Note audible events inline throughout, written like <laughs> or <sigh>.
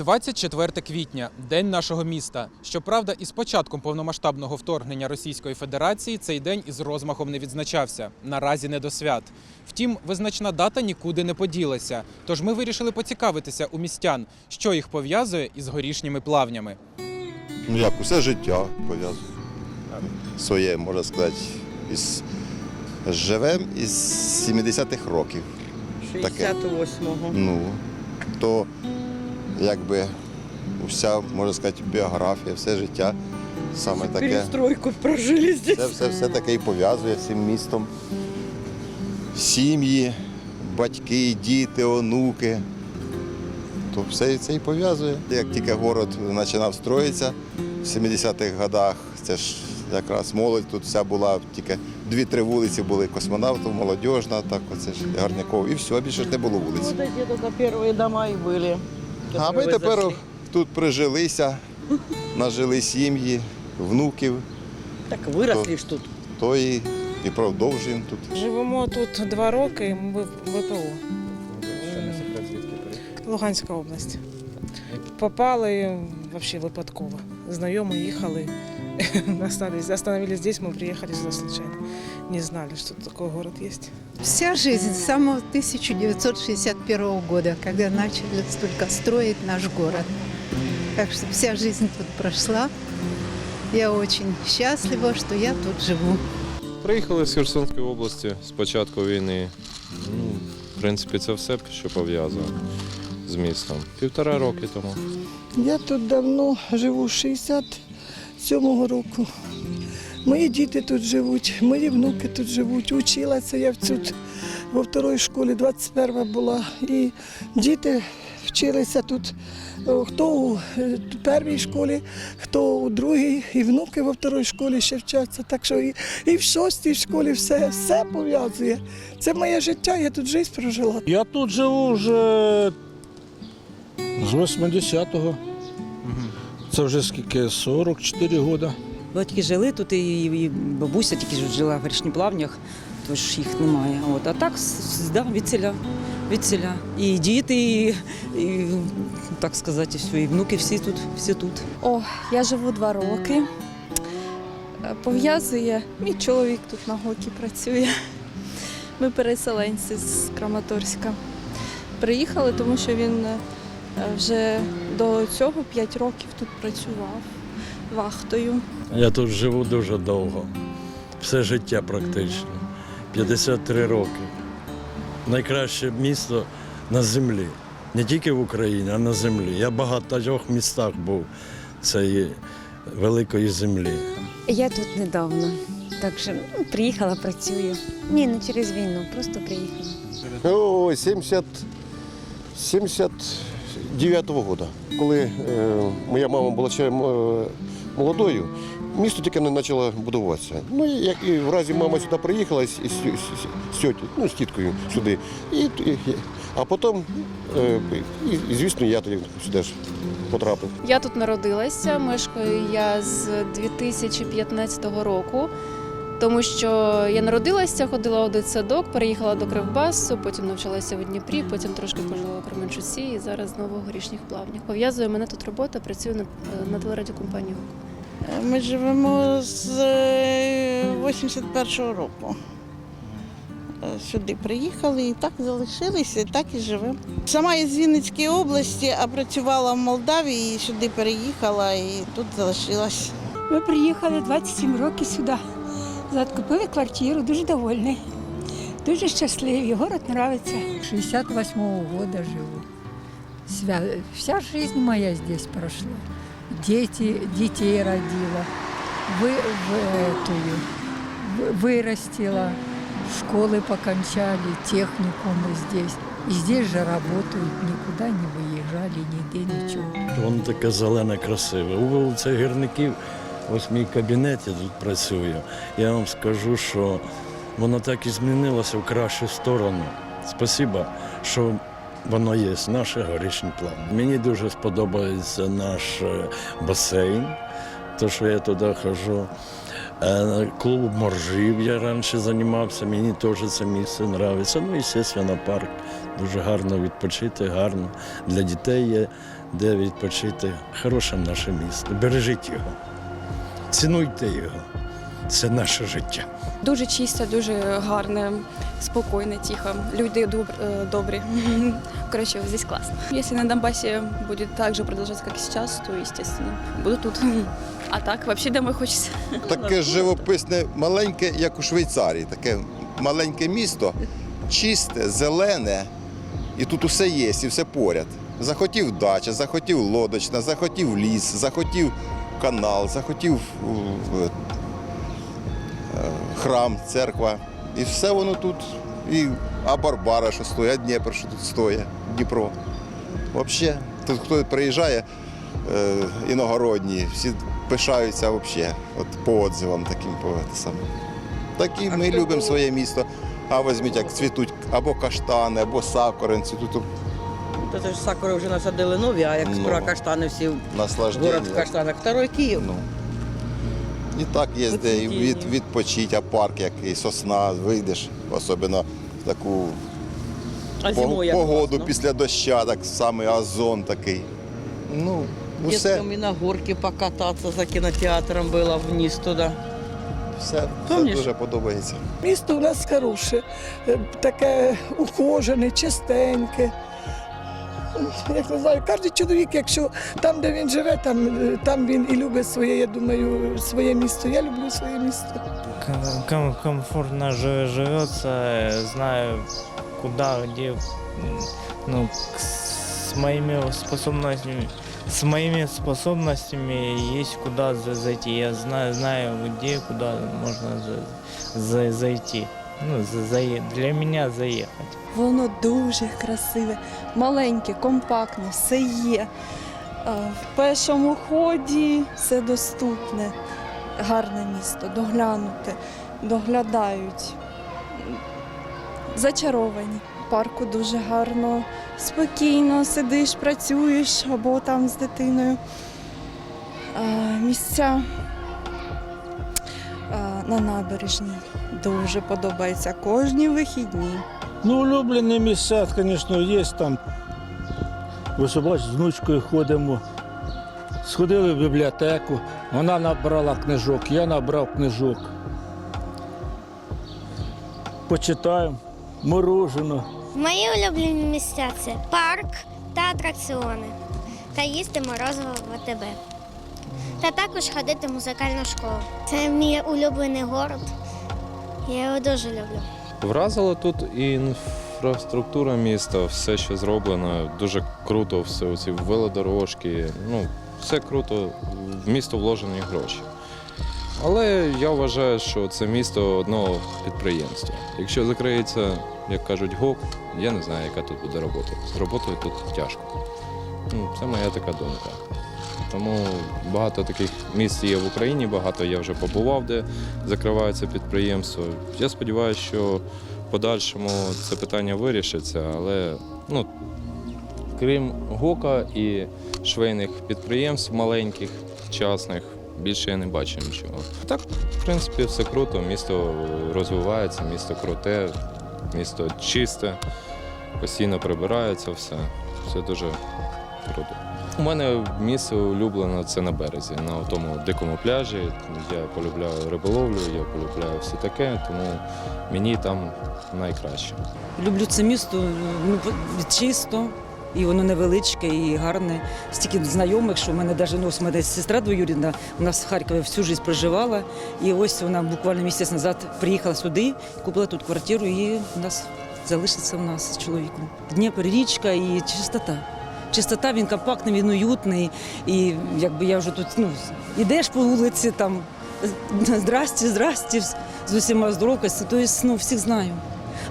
24 квітня день нашого міста. Щоправда, із початком повномасштабного вторгнення Російської Федерації цей день із розмахом не відзначався. Наразі не до свят. Втім, визначна дата нікуди не поділася. Тож ми вирішили поцікавитися у містян, що їх пов'язує із горішніми плавнями. Ну як, усе життя пов'язує. Своє, можна сказати, із живем із 70-х років. 68-го. Ну, то якби вся, можна сказати, біографія, все життя саме таке. Перестройку прожили здесь. Це все, все таке і пов'язує з цим містом. Сім'ї, батьки, діти, онуки. То все це і пов'язує. Як тільки город починав строїтися в 70-х годах, це ж якраз молодь тут вся була, тільки дві-три вулиці були космонавтів, молодіжна, так оце ж Гарняков. І все, більше ж не було вулиць. Вот эти только первые дома и были. А которые ми вы тепер зашли. тут прижилися, нажили сім'ї, внуків, Так выросли ж тут. то і, і продовжуємо тут. Живемо тут два роки, і ми в ВПО. Луганська область. Попали взагалі випадково. Знайомі їхали, <laughs> остановились. Остановились здесь, мы приехали сюда случайно. Не знали, что такой город есть. Вся жизнь с самого 1961 года, когда начали только строить наш город. Так что вся жизнь тут прошла. Я очень счастлива, что я тут живу. Приїхали з Херсонської області з початку війни. Ну, В принципі, це все, що пов'язано з містом. Півтора роки тому. Я тут давно живу 60 1997 року. Мої діти тут живуть, мої внуки тут живуть. Училася я в во второй школі, 21 була. І діти вчилися тут, хто у е, першій школі, хто у другій, і внуки во второй школі ще вчаться. Так що і і в шостій школі все все пов'язує. Це моє життя, я тут життя прожила. Я тут живу вже з 80-го. Це вже скільки 44 роки. Батьки жили тут, і, і бабуся тільки жила в Горішні плавнях, тож їх немає. От. А так да, від селя. Від селя. І діти, і, і так сказати, все, і внуки всі тут, всі тут. О, я живу два роки. Пов'язує, мій чоловік тут на гокі працює. Ми переселенці з Краматорська. Приїхали, тому що він вже до цього 5 років тут працював вахтою. Я тут живу дуже довго. Все життя практично. 53 роки. Найкраще місто на землі. Не тільки в Україні, а на землі. Я в багатьох містах був цієї великої землі. Я тут недавно, так що ну, приїхала, працюю. Ні, не через війну, просто приїхала. О, 70, 79-го року, коли е, моя мама була ще е, молодою, місто тільки не почало будуватися. Ну, як і в разі мама сюди приїхала з, з ну, з тіткою сюди. І, а потім, е, і, звісно, я тоді сюди ж потрапив. Я тут народилася, мешкаю я з 2015 року, тому що я народилася, ходила у дитсадок, переїхала до Кривбасу, потім навчалася в Дніпрі, потім трошки пожила у Кременчуці і зараз знову в горішніх плавнях. Пов'язує мене тут робота, працюю на, на телерадіокомпанії «Гук». Ми живемо з е, 81-го року. Е, Сюди приїхали і так залишилися, і так і живемо. Сама із Вінницької області, а працювала в Молдавії, і сюди переїхала і тут залишилась. Ми приїхали 27 років сюди. Купили квартиру, дуже довольні. Дуже щасливі, город подобається. 68 года живу. Свя- Вся жизнь моя здесь прошла. Дети, детей родила, вы, в эту, в- вырастила, школы покончали, техникумы здесь. И здесь же работают, никуда не выезжали, нигде ничего. Воно таке зелене, красиве. У вулиці гірників, ось мій кабінет, я тут працюю. Я вам скажу, що воно так і змінилося в кращу сторону. Спасибо, що воно є, наше горішнє план. Мені дуже сподобається наш е, басейн, то, що я туди хожу. Е, Клуб моржів я раніше займався, мені теж це місце подобається. Ну і, звісно, парк. Дуже гарно відпочити гарно. Для дітей є де відпочити. Хороше наше місто. Бережіть його, цінуйте його. Це наше життя. Дуже чисте, дуже гарне, спокійне, тихо. Люди доб- э, добрі. <laughs> Короче, здесь классно. Если на Донбассе будет так же продолжаться, как сейчас, то, естественно, буду тут. А так, вообще домой хочется. Таке живописне, маленьке, як у Швейцарії, таке маленьке місто, чисте, зелене, і тут усе є, і все поряд. Захотів дача, захотів лодочна, захотів ліс, захотів канал, захотів е, храм, церква. І все воно тут. І, а Барбара, що стоїть, а Дніпро, що тут стоїть, Дніпро. Взагалі, тут хто приїжджає, е, іногородні, всі пишаються взагалі, от по отзивам таким по саме. Так і ми любимо своє місто. А візьміть, як цвітуть або каштани, або сакури, цвітуть Це ж сакури вже насадили нові, а як Ну. скоро каштани всі в наслаждення. город в каштанах. Второй Київ. Ну. І так є де і від, відпочити, а парк який, сосна, вийдеш, особливо в таку А по- зимою як погоду класно. після доща, так саме озон такий. Ну, усе, Діткам і на горки покататися за кінотеатром було вниз туди. все, все Помніш? дуже подобається. Місто у нас хороше, е, таке ухожене, чистеньке. Як не знаю, кожен чоловік, якщо там, де він живе, там, там він і любить своє, я думаю, своє місто. Я люблю своє місто. Ком- комфортно жи- живется, э, знаю, куда, где, м, ну, с моими способностями, с моими способностями есть куда зайти. Я знаю, знаю, где, куда можно за- за- зайти. Ну, за- для меня заехать. Воно дуже красиве, маленьке, компактне, все є. В першому ході все доступне, гарне місто, доглянуте, доглядають. Зачаровані. В парку дуже гарно, спокійно сидиш, працюєш або там з дитиною. Місця на набережній дуже подобається кожні вихідні. Ну, улюблені місця, звісно, є там. Ви що бачите, з внучкою ходимо. Сходили в бібліотеку, вона набрала книжок, я набрав книжок. Почитаємо, морожено. Мої улюблені місця це парк та атракціони. Та їсти морозиво в АТБ. Та також ходити в музикальну школу. Це мій улюблений город. Я його дуже люблю. Вразило тут і інфраструктура міста, все, що зроблено, дуже круто, все ці велодорожки. Ну, все круто, в місто вложені гроші. Але я вважаю, що це місто одного підприємства. Якщо закриється, як кажуть, ГОК, я не знаю, яка тут буде робота. З роботою тут тяжко. Ну, це моя така думка. Тому багато таких місць є в Україні, багато я вже побував, де закриваються підприємства. Я сподіваюся, що в подальшому це питання вирішиться, але ну, крім ГОКа і швейних підприємств маленьких, частних, більше я не бачу нічого. Так, в принципі, все круто, місто розвивається, місто круте, місто чисте, постійно прибирається все. Все дуже круто. У мене місце улюблене це на березі, на тому дикому пляжі. Я полюбляю риболовлю, я полюбляю все таке, тому мені там найкраще. Люблю це місто ну, чисто, і воно невеличке, і гарне. Стільки знайомих, що в мене навіть ну, ось мене сестра двоюрідна, у нас в Харкові всю життя проживала. І ось вона буквально місяць назад приїхала сюди, купила тут квартиру і у нас залишиться у нас з чоловіком. Дніпро, річка і чистота Чистота, він компактний, він уютний. І якби я вже тут ну, ідеш по вулиці, там здрасті, здрасті, з усіма здоровкою, тобто ну, всіх знаю.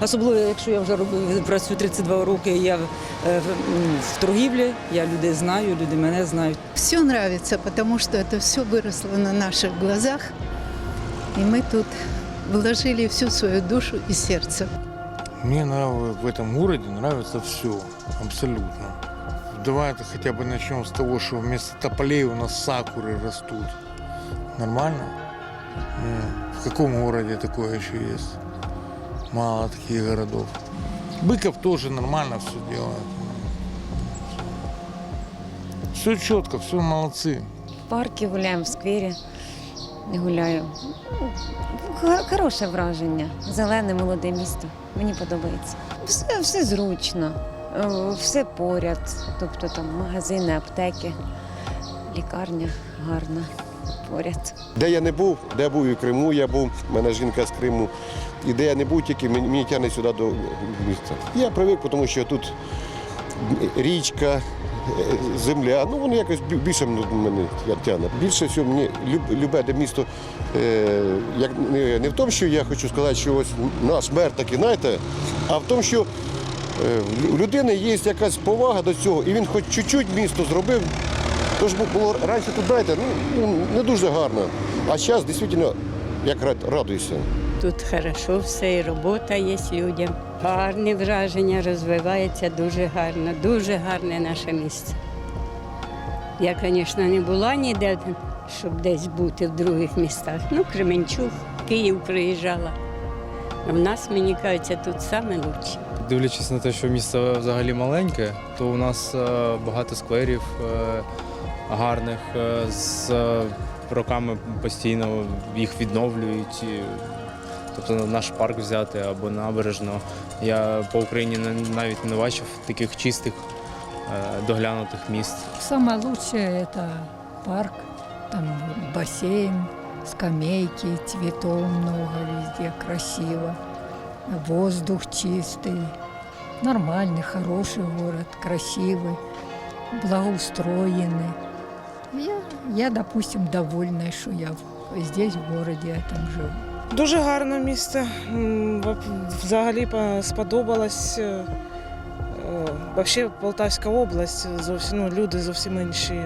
Особливо, якщо я вже робив, працюю 32 роки, я е, в, м, в торгівлі, я людей знаю, люди мене знають. Все нравится, потому что это все выросло на наших глазах. И мы тут вложили всю свою душу и сердце. Мне нравится, в этом городе нравится все, абсолютно. Давай хотя бы начнем с того, что вместо тополей у нас сакуры растут. Нормально? Ну, в каком городе такое еще есть? Мало таких городов. Быков тоже нормально все делает. Все четко, все молодцы. В парку гуляємо в сквері, гуляю. Хо- Хороше враження. Зелене молоде місто. Мені подобається. Все, все зручно, е, все поряд. Тобто там магазини, аптеки, лікарня гарна поряд. Де я не був, де був і в Криму, я був, в мене жінка з Криму. І де я не був, тільки мені, мені тягне сюди до міста. Я привик, тому що тут річка, е, земля, ну воно якось більше мене тягне. Більше всього мені любе де місто, е, як, не, в тому, що я хочу сказати, що ось наш мер такий, знаєте, а в тому, що е, у людини є якась повага до цього, і він хоч чуть-чуть місто зробив. Тож було раніше тут, знаєте, ну, ну, не дуже гарно. А зараз дійсно як радуюся. Тут хорошо все, і робота є людям. Гарні враження, розвивається дуже гарно, дуже гарне наше місце. Я, звісно, не була ніде, щоб десь бути в других містах. Ну, Кременчук, Київ приїжджала. А в нас, мені кажеться, тут саме краще. Дивлячись на те, що місто взагалі маленьке, то у нас е, багато скверів е, гарних, е, з роками постійно їх відновлюють. Тобто наш парк взяти або набережну. Я по Україні навіть не бачив таких чистих, доглянутих міст. Самое лучшее это парк, там бассейн, скамейки, цветов много везде, красиво Воздух чистый, нормальный, хороший город, красивый, благоустроенный. Я, я, допустим, довольна, что я в- здесь, в городе этом живу. Дуже гарне місце. М, ва- Взагалі по- сподобалось. Е, Взагалі Полтавська область зовсім ну, люди зовсім інші,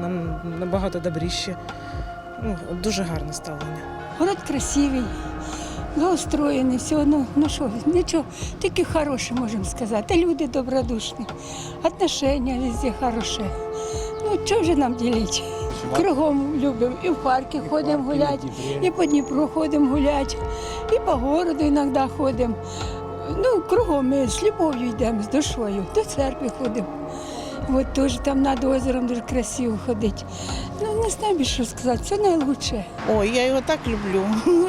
нам набагато добріші. Ну, дуже гарне ставлення. Город красивый, благоустроєний, все, ну, ну що, нічого, тільки хороше можемо сказати. Люди добродушні, отношення везде хороше. Ну, чого ж нам ділити? Кругом любимо, і в парки ходимо гуляти, і по Дніпру ходимо гуляти, і по городу іноді ходимо. Ну, кругом ми з любов'ю йдемо, з душою, до церкви ходимо. От теж там над озером дуже красиво ходити. Ну, не знаю більше що сказати, це найкраще. Ой, я його так люблю.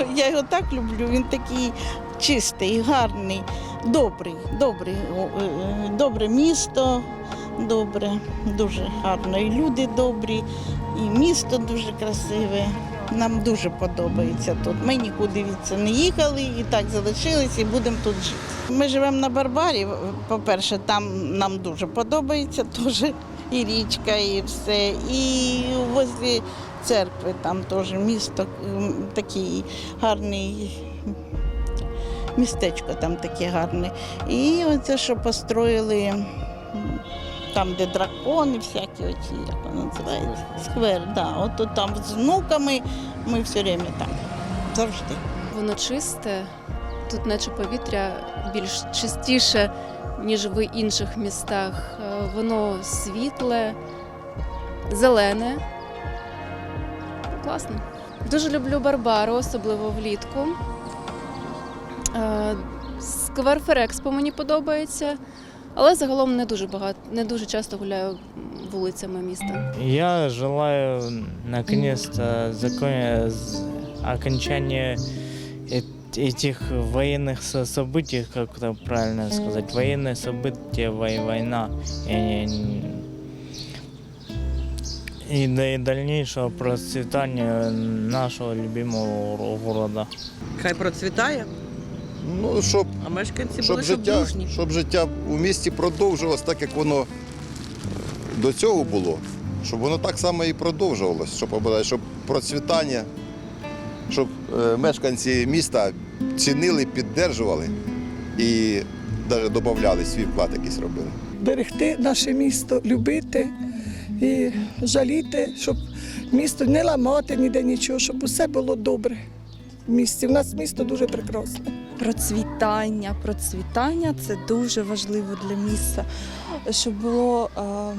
<laughs> Я його так люблю. Він такий чистий, гарний, добрий, добрий, е, е, добре місто, добре, дуже гарно. І люди добрі, і місто дуже красиве. Нам дуже подобається тут. Ми нікуди від це не їхали і так залишилися і будемо тут жити. Ми живемо на Барбарі. По-перше, там нам дуже подобається теж і річка, і все. І возле церкви там теж місто такий гарний. Містечко там таке гарне. І оце, що построїли там, де дракони, всякі оці, як воно називається? Сквер, да. От там з внуками ми все время там. Завжди. Воно чисте, тут наче повітря більш чистіше, ніж в інших містах. Е, Воно світле, зелене. Класно. Дуже люблю Барбару, особливо влітку. Е, Сквер Ферекспо мені подобається, але загалом не дуже багато, не дуже часто гуляю вулицями міста. Я желаю наконец-то закон... з- окончания эт- этих военных со- событий, как это правильно сказать, военные события, вой- война. И, и, да- и дальнейшего процветания нашего любимого гор- города. Хай процвітає, Ну, щоб, а мешканці щоб, життя, щоб життя у місті продовжилось так, як воно до цього було, щоб воно так само і продовжувалось, щоб, щоб процвітання, щоб е, мешканці міста цінили, піддержували і навіть додавали свій вклад якийсь робили. Берегти наше місто, любити і жаліти, щоб місто не ламати ніде нічого, щоб усе було добре в місті. У нас місто дуже прекрасне. Процвітання, процвітання це дуже важливо для міста, щоб було е, е,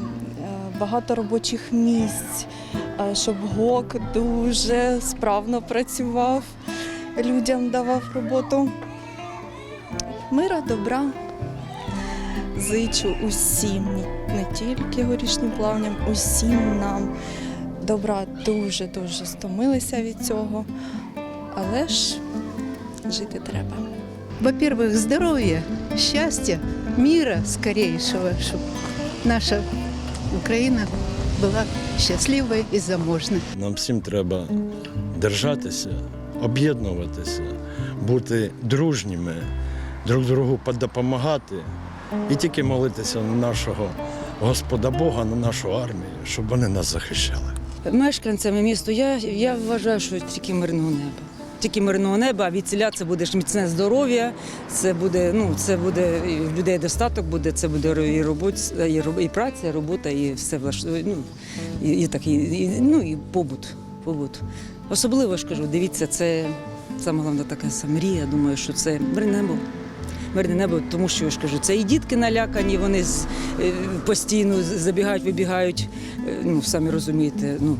багато робочих місць, е, щоб ГОК дуже справно працював, людям давав роботу. Мира, добра. Зичу усім не тільки горішнім плавням, усім нам добра дуже-дуже стомилися від цього. Але ж жити треба Во-первых, здоровья, счастья, мира скорейшего, чтобы наша Украина была счастливой и заможной. Нам всім треба держатися, об'єднуватися, бути дружніми, друг другу допомагати і тільки молитися на нашого Господа Бога, на нашу армію, щоб вони нас захищали. Мешканцями міста я, я вважаю, що тільки мирного неба. Тільки мирного неба, а від ціля це буде міцне здоров'я, це буде, ну, це буде і людей достаток буде, це буде і робота, і, і праця, і робота, і все влаштує. Ну, і, і, так, і, і, ну, і побут, побут. Особливо ж кажу, дивіться, це саме головна така мрія. Думаю, що це мирне небо. Мирне небо, тому що я ж кажу, це і дітки налякані, вони е, постійно забігають, вибігають, е, ну, самі розумієте, ну,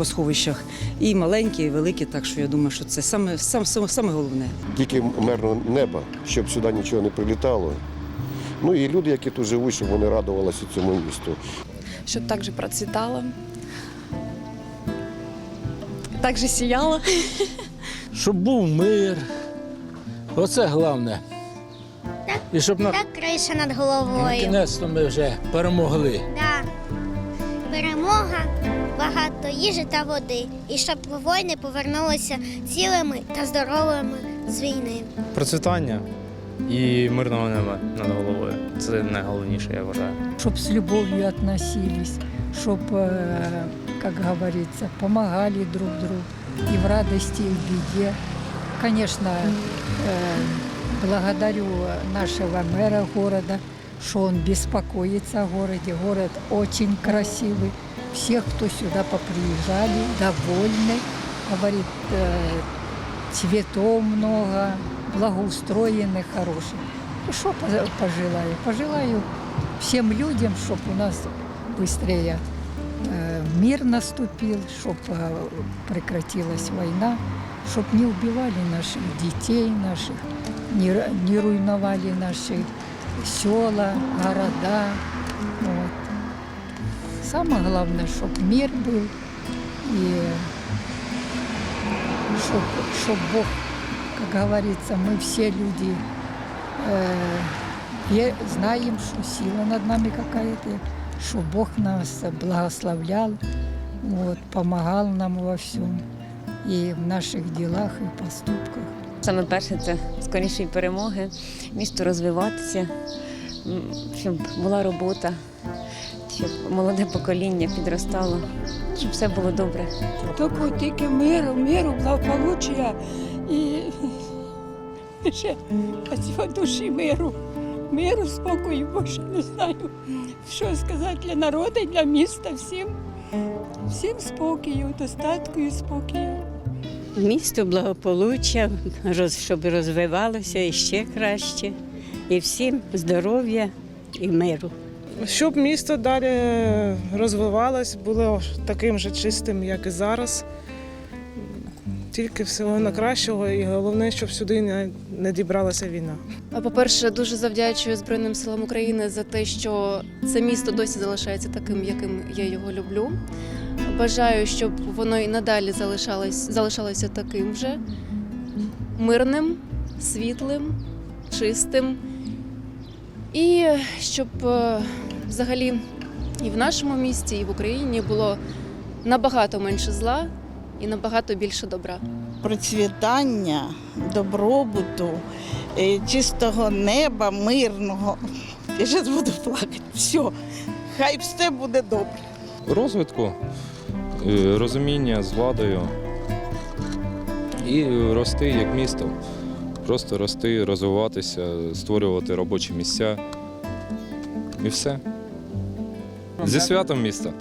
по сховищах. І маленькі, і великі, так що я думаю, що це саме, саме, саме, саме головне. Тільки мирного неба, щоб сюди нічого не прилітало. Ну і люди, які тут живуть, щоб вони радувалися цьому місту. Щоб так же процвітало, так же сіяло. Щоб був мир. Оце головне. І щоб на Та криша над головою. кінець ми вже перемогли. Да. Перемога, багато їжі та води. І щоб воїни повернулися цілими та здоровими з війни. Процвітання і мирного неба над головою. Це найголовніше, я вважаю. Чтоб с любовью относились, чтоб, э, как говорится, помогали друг другу и в радости, и в беде. Конечно, э, благодарю нашего мэра города, что он беспокоится о городе. Город очень красивый. Всех, кто сюда поприезжали, довольны. Говорит, э, цветов много, благоустроенных, хороших. И что пожелаю? Пожелаю всем людям, чтобы у нас быстрее э, мир наступил, чтобы прекратилась война, чтобы не убивали наших детей, наших, не, р- не руйновали наши села, города. Вот. Самое главное, чтобы мир был и чтобы Бог, как говорится, мы все люди э, ве- знаем, что сила над нами какая-то, что Бог нас благословлял, вот, помогал нам во всем, и в наших делах, и поступках. Саме перше це скорішої перемоги, місто розвиватися, м, щоб була робота, щоб молоде покоління підростало, щоб все було добре. Только тільки миру, миру, благополуччя і ще душі миру. Миру, спокою, більше не знаю, що сказати для народу, для міста, всім. Всім спокою, достатку і спокою. Місто благополуччя, щоб розвивалося і ще краще. І всім здоров'я і миру. Щоб місто далі розвивалось, було таким же чистим, як і зараз. Тільки всього на кращого, і головне, щоб сюди не, не дібралася війна. А, По-перше, дуже завдячую Збройним силам України за те, що це місто досі залишається таким, яким я його люблю. Бажаю, щоб воно і надалі залишалось, залишалося таким же мирним, світлим, чистим. І щоб е, взагалі і в нашому місті, і в Україні було набагато менше зла і набагато більше добра. Процвітання, добробуту, е, чистого неба, мирного. Я зараз буду плакати. Все, хай все буде добре. Розвитку, е, розуміння з владою і рости як місто. Просто рости, розвиватися, створювати робочі місця. І все. Зі святом міста.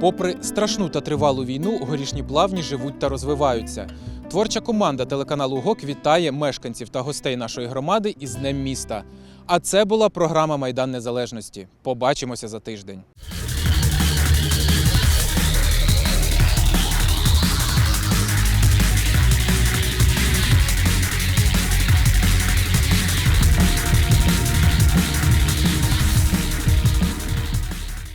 Попри страшну та тривалу війну, горішні плавні живуть та розвиваються. Творча команда телеканалу ГОК вітає мешканців та гостей нашої громади із Днем міста. А це була програма Майдан Незалежності. Побачимося за тиждень.